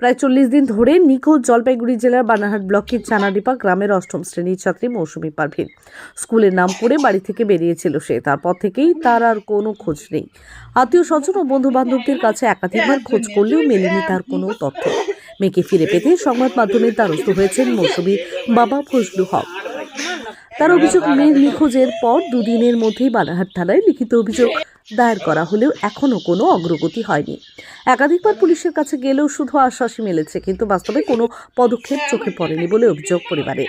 প্রায় চল্লিশ দিন ধরে নিখোঁজ জলপাইগুড়ি জেলার বানারহাট ব্লকের চানাডিপা গ্রামের অষ্টম শ্রেণির ছাত্রী মৌসুমী পারভিন। স্কুলের নাম পড়ে বাড়ি থেকে বেরিয়েছিল সে। তারপর থেকেই তার আর কোনো খোঁজ নেই। আত্মীয় স্বজন ও বন্ধু বান্ধবদের কাছে একাধিকবার খোঁজ করলেও মেলেনি তার কোনো তথ্য। মেয়েকে ফিরে পেতে সংবাদ মাধ্যমের দ্বারস্থ হয়েছেন মৌসুমীর বাবা ফজলু হক। তার অভিযোগ মেয়ের নিখোঁজের পর দুদিনের মধ্যেই বানারহাট থানায় লিখিত অভিযোগ দায়ের করা হলেও এখনও কোনো অগ্রগতি হয়নি। একাধিকবার পুলিশের কাছে গেলেও শুধু আশ্বাসই মিলেছে, কিন্তু বাস্তবে কোনো পদক্ষেপ চোখে পড়েনি বলে অভিযোগ পরিবারে।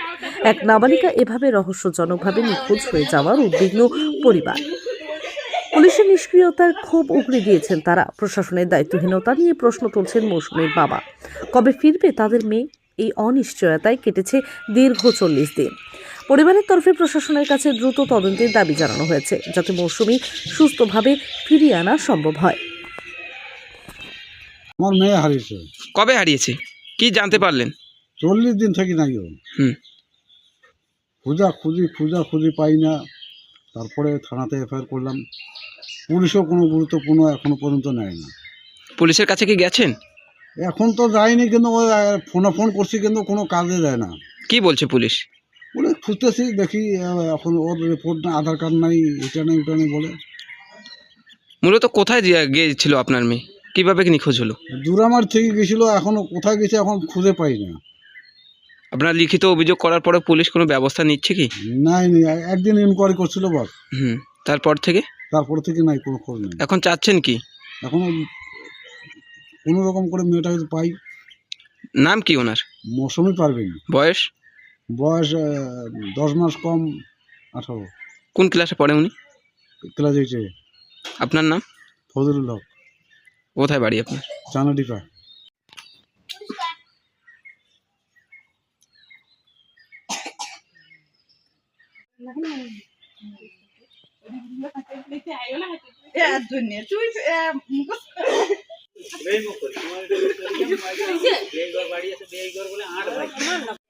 এক নাবালিকা এভাবে রহস্যজনকভাবে নিখোঁজ হয়ে যাওয়ার উদ্বিগ্ন পরিবার। পুলিশের নিষ্ক্রিয়তার ক্ষোভ উগড়ে দিয়েছেন তারা। প্রশাসনের দায়িত্বহীনতা নিয়ে প্রশ্ন তুলছেন মৌসুমীর বাবা। কবে ফিরবে তাদের মেয়ে এই অনিশ্চয়তায় কেটেছে দীর্ঘ চল্লিশ দিন। পরিবারের তরফে প্রশাসনের কাছে দ্রুত তদন্তের দাবি জানানো হয়েছে যাতে মৌসুমী সুস্থভাবে ফিরিয়ে আনা সম্ভব হয়। আমার মেয়ে হারিয়েছে। কবে হারিয়েছে? কি জানতে পারলেন? চল্লিশ দিন থাকি নাকি ও। হুম। খুঁজা খুঁজি খুঁজা খুঁজি পাই না। তারপরে থানাতে এফআইআর করলাম। পুলিশও কোনো গুরুত্বপূর্ণ এখনও পর্যন্ত নেয় না। পুলিশের কাছে কি গেছেন? এখন তো যায়নি কিন্তু ওই ফোনে ফোন করছি কিন্তু কোনো কাজে দেয় না। কি বলছে পুলিশ? বলে খুঁজতেছি দেখি এখন ওর রিপোর্ট না আধার কার্ড নাই এটা নেই ওটা নেই বলে। মূলত কোথায় গিয়ে- গিয়েছিল আপনার মেয়ে? কীভাবে নিখোঁজ হলো? দূরামার থেকে গেছিল এখনও কোথায় গেছে এখন খুঁজে পাই না। আপনার লিখিত অভিযোগ করার পরে পুলিশ কোনো ব্যবস্থা নিচ্ছে কি? নাই নেই একদিন ইনকোয়ারি করছিল বাস। হুম তারপর থেকে? তারপর থেকে নাই কোনো খোঁজ নেই। এখন চাচ্ছেন কি? এখন কোনো রকম করে মেয়েটা পাই। নাম কি ওনার? মৌসুমি পারবেন বয়স? বয়স দশ মাস কম আঠারো। কোন ক্লাসে পড়ে উনি? ক্লাস এইটে আপনার নাম? ফজলুল হক। কোথায় বাড়ি আপনার? চানাডিপা।